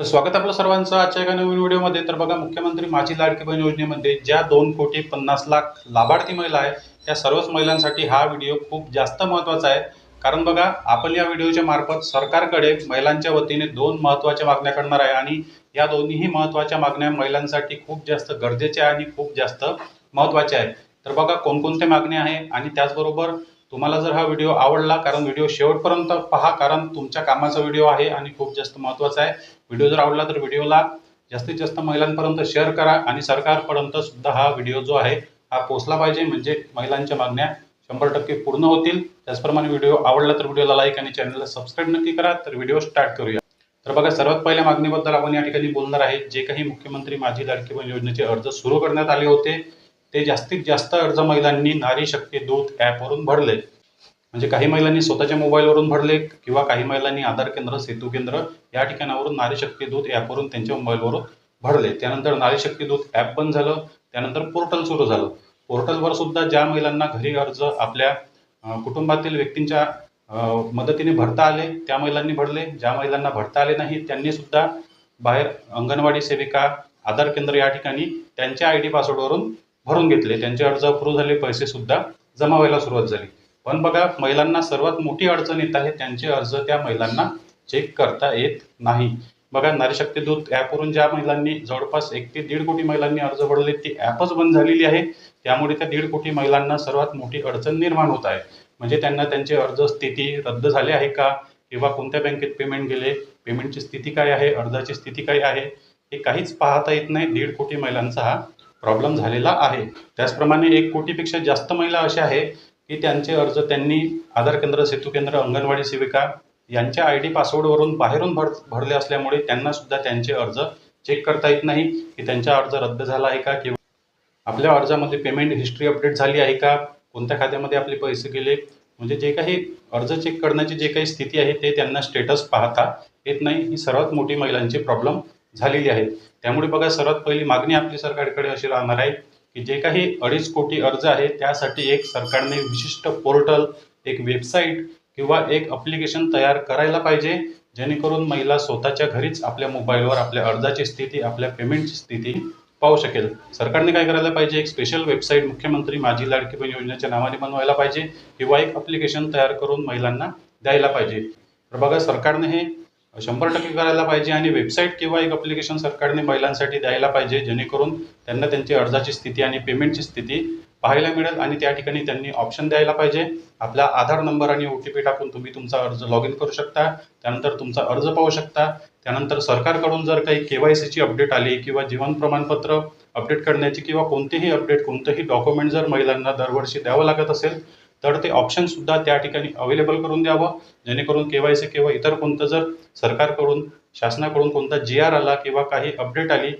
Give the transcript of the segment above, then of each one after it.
तर स्वागत आपलं सर्वांचं आजच्या एका नवीन व्हिडिओमध्ये. तर बघा मुख्यमंत्री माझी लाडकी बहीण योजनेमध्ये ज्या दोन कोटी पन्नास लाख लाभार्थी महिला आहे त्या सर्वच महिलांसाठी हा व्हिडिओ खूप जास्त महत्त्वाचा आहे. कारण बघा आपण या व्हिडिओच्या मार्फत सरकारकडे महिलांच्या वतीने दोन महत्त्वाच्या मागण्या करणार आहे आणि या दोन्हीही महत्त्वाच्या मागण्या महिलांसाठी खूप जास्त गरजेच्या आणि खूप जास्त महत्त्वाच्या आहेत. तर बघा कोणकोणत्या मागण्या आहे आणि त्याचबरोबर तुम्हाला जर हा व्हिडिओ आवडला कारण व्हिडिओ शेवटपर्यंत पहा कारण तुमच्या कामाचा व्हिडिओ आहे आणि खूप जास्त महत्त्वाचा आहे. व्हिडिओ जर आवडला तर व्हिडिओला जास्तीत जास्त महिलांपर्यंत शेअर करा आणि सरकारपर्यंत सुद्धा हा व्हिडिओ जो आहे हा पोचला पाहिजे. म्हणजे महिलांच्या मागण्या शंभर टक्के पूर्ण होतील. त्याचप्रमाणे व्हिडिओ आवडला तर व्हिडिओला लाईक आणि चॅनलला सबस्क्राईब नक्की करा. तर व्हिडिओ स्टार्ट करूया. तर बघा सर्वात पहिल्या मागणीबद्दल आपण या ठिकाणी बोलणार आहे. जे काही मुख्यमंत्री माझी लाडकी बहीण योजनेचे अर्ज सुरू करण्यात आले होते ते जास्तीत जास्त अर्ज महिलांनी नारी शक्ती दूत ॲपवरून भरले. म्हणजे काही महिलांनी स्वतःच्या मोबाईलवरून भरले किंवा काही महिलांनी आधार केंद्र सेतू केंद्र या ठिकाणावरून नारी शक्ती दूत ॲपवरून त्यांच्या मोबाईलवरून भरले. त्यानंतर नारी शक्ती दूत ॲप बंद झालं. त्यानंतर पोर्टल सुरू झालं. पोर्टलवर सुद्धा ज्या महिलांना घरी अर्ज आपल्या कुटुंबातील व्यक्तींच्या मदतीने भरता आले त्या महिलांनी भरले. ज्या महिलांना भरता आले नाही त्यांनी सुद्धा बाहेर अंगणवाडी सेविका आधार केंद्र या ठिकाणी त्यांच्या आय डी पासवर्डवरून भरून घेतले. त्यांचे अर्ज अप्रूव्ह झाले पैसे सुद्धा जमा व्हायला सुरुवात झाली. पण बघा महिलांना सर्वात मोठी अडचण येत आहे त्यांचे अर्ज त्या महिलांना चेक करता येत नाही. बघा नारी शक्ती दूत ॲपवरून ज्या महिलांनी जवळपास एक ते दीड कोटी महिलांनी अर्ज भरले ती ॲपच बंद झालेली आहे. त्यामुळे त्या दीड कोटी महिलांना सर्वात मोठी अडचण निर्माण होत आहे. म्हणजे त्यांना त्यांचे अर्ज स्थिती रद्द झाले आहे का? किंवा कोणत्या बँकेत पेमेंट गेले? पेमेंटची स्थिती काय आहे? अर्जाची स्थिती काय आहे? हे काहीच पाहता येत नाही. दीड कोटी महिलांचा हा प्रॉब्लेम झालेला आहे. त्याचप्रमाणे एक कोटीपेक्षा जास्त महिला अशा आहे की त्यांचे अर्ज त्यांनी आधार केंद्र सेतू केंद्र अंगणवाडी सेविका यांच्या आय डी पासवर्डवरून बाहेरून भर भरले असल्यामुळे त्यांना सुद्धा त्यांचे अर्ज चेक करता येत नाही. की त्यांचा अर्ज रद्द झाला आहे का किंवा आपल्या अर्जामध्ये पेमेंट हिस्ट्री अपडेट झाली आहे का? कोणत्या खात्यामध्ये आपले पैसे गेले? म्हणजे जे काही अर्ज चेक करण्याची जे काही स्थिती आहे ते त्यांना स्टेटस पाहता येत नाही. ही सर्वात मोठी महिलांची प्रॉब्लेम झालेली आहे. त्यामुळे बघा सर्वात पहिली मागणी आपली सरकारकडे अशी राहणार आहे की जे काही अडीच कोटी अर्ज आहे त्यासाठी एक सरकारने विशिष्ट पोर्टल एक वेबसाईट किंवा एक अप्लिकेशन तयार करायला पाहिजे जेणेकरून महिला स्वतःच्या घरीच आपल्या मोबाईलवर आपल्या अर्जाची स्थिती आपल्या पेमेंटची स्थिती पाहू शकेल. सरकारने काय करायला पाहिजे? एक स्पेशल वेबसाईट मुख्यमंत्री माझी लाडकी बहीण योजनेच्या नावाने बनवायला पाहिजे किंवा एक अप्लिकेशन तयार करून महिलांना द्यायला पाहिजे. तर बघा सरकारने हे शंभर टक्के करायला पाहिजे आणि वेबसाईट किंवा एक अप्लिकेशन सरकारने महिलांसाठी द्यायला पाहिजे जेणेकरून त्यांना त्यांची अर्जाची स्थिती आणि पेमेंटची स्थिती पाहायला मिळेल आणि त्या ठिकाणी त्यांनी ऑप्शन द्यायला पाहिजे. आपला आधार नंबर आणि ओ टी पी टाकून तुम्ही तुमचा अर्ज लॉग इन करू शकता. त्यानंतर तुमचा अर्ज पाहू शकता. त्यानंतर सरकारकडून जर काही के वाय सीची अपडेट आली किंवा जीवन प्रमाणपत्र अपडेट करण्याची किंवा कोणतेही अपडेट कोणतंही डॉक्युमेंट जर महिलांना दरवर्षी द्यावं लागत असेल तर ते ऑप्शन सुद्धा त्या ठिकाणी अवेलेबल करून द्यावं. जेणेकरून के वाय सी किंवा इतर कोणतं जर सरकारकडून शासनाकडून कोणता जी आर आला किंवा काही अपडेट आली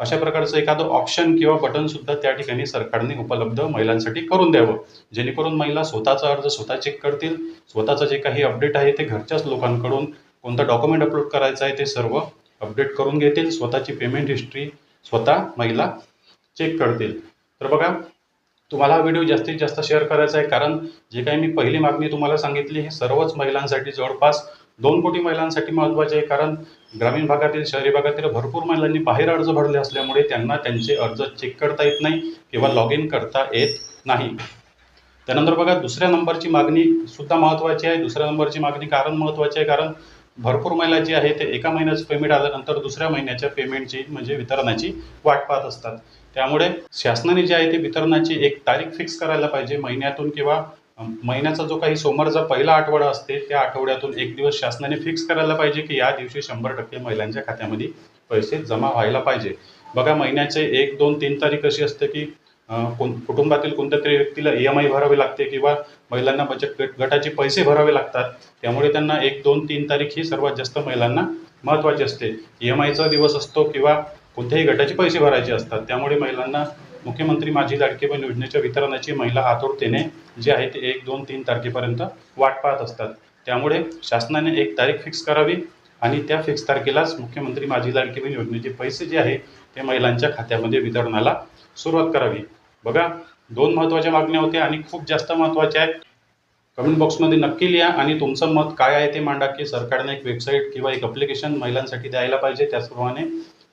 अशा प्रकारचं एखादं ऑप्शन किंवा बटन सुद्धा त्या ठिकाणी सरकारने उपलब्ध महिलांसाठी करून द्यावं. जेणेकरून महिला स्वतःचा अर्ज स्वतः चेक करतील. स्वतःचं जे काही अपडेट आहे ते घरच्याच लोकांकडून कोणतं डॉक्युमेंट अपलोड करायचं आहे ते सर्व अपडेट करून घेतील. स्वतःची पेमेंट हिस्ट्री स्वतः महिला चेक करतील. तर बघा तुम्हाला हा व्हिडिओ जास्तीत जास्त शेअर करायचा आहे कारण जे काही मी पहिली मागणी तुम्हाला सांगितली हे सर्वच महिलांसाठी जवळपास दोन कोटी महिलांसाठी महत्त्वाचे आहे कारण ग्रामीण भागातील शहरी भागातील भरपूर महिलांनी बाहेर अर्ज भरले असल्यामुळे त्यांना त्यांचे अर्ज चेक करता येत नाही किंवा लॉग इन करता येत नाही. त्यानंतर बघा दुसऱ्या नंबरची मागणी सुद्धा महत्त्वाची आहे. दुसऱ्या नंबरची मागणी कारण महत्त्वाची आहे कारण भरपूर महिला जी आहे ते एका महिन्याचं पेमेंट आल्यानंतर दुसऱ्या महिन्याच्या पेमेंटची म्हणजे वितरणाची वाट पाहत असतात. त्यामुळे शासनाने जे आहे ते वितरणाची एक तारीख फिक्स करायला पाहिजे. महिन्यातून किंवा महिन्याचा जो काही सोमवारचा पहिला आठवडा असते त्या आठवड्यातून एक दिवस शासनाने फिक्स करायला पाहिजे की या दिवशी शंभर टक्के महिलांच्या खात्यामध्ये पैसे जमा व्हायला पाहिजे. बघा महिन्याचे एक दोन तीन तारीख अशी असते की कोण कुटुंबातील कोणत्या तरी व्यक्तीला ई एम आय भरावे लागते किंवा महिलांना बचत गट गटाचे पैसे भरावे लागतात. त्यामुळे त्यांना एक दोन तीन तारीख ही सर्वात जास्त महिलांना महत्त्वाची असते. ई एम आयचा दिवस असतो किंवा कोणत्याही गटाचे पैसे भरायचे असतात. त्यामुळे महिलांना मुख्यमंत्री माझी लाडकी बहीण योजनेच्या वितरणाची महिला आतुरतेने जे आहे ते एक दोन तीन तारखेपर्यंत वाट पाहत असतात. त्यामुळे शासनाने एक तारीख फिक्स करावी आणि त्या फिक्स तारखेलाच मुख्यमंत्री माझी लाडकी बहीण योजनेचे पैसे जे आहे ते महिलांच्या खात्यामध्ये वितरणाला सुरुवात करावी. बघा दोन महत्त्वाच्या मागण्या होत्या आणि खूप जास्त महत्त्वाच्या आहेत. कमेंट बॉक्समध्ये नक्की लिहा आणि तुमचं मत काय आहे ते मांडा की सरकारने एक वेबसाईट किंवा एक अप्लिकेशन महिलांसाठी द्यायला पाहिजे. त्याचप्रमाणे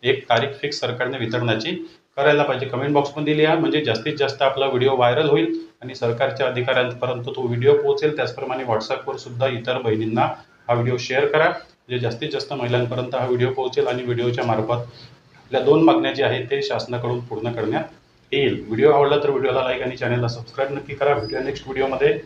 एक तारीख फिक्स सरकारने वितरणाची करायला पाहिजे. कमेंट बॉक्समध्ये लिहा म्हणजे जास्तीत जास्त आपला व्हिडिओ व्हायरल होईल आणि सरकारच्या अधिकाऱ्यांपर्यंत तो व्हिडिओ पोहोचेल. त्याचप्रमाणे व्हॉट्सअपवर सुद्धा इतर बहिणींना हा व्हिडिओ शेअर करा. म्हणजे जास्तीत जास्त महिलांपर्यंत हा व्हिडिओ पोहोचेल आणि व्हिडिओच्या मार्फत आपल्या दोन मागण्या ज्या आहेत ते शासनाकडून पूर्ण करण्यात येईल. व्हिडिओ आवडला तर व्हिडिओला लाईक आणि चॅनलला सबस्क्राईब नक्की करा. भेटूया नेक्स्ट व्हिडिओमध्ये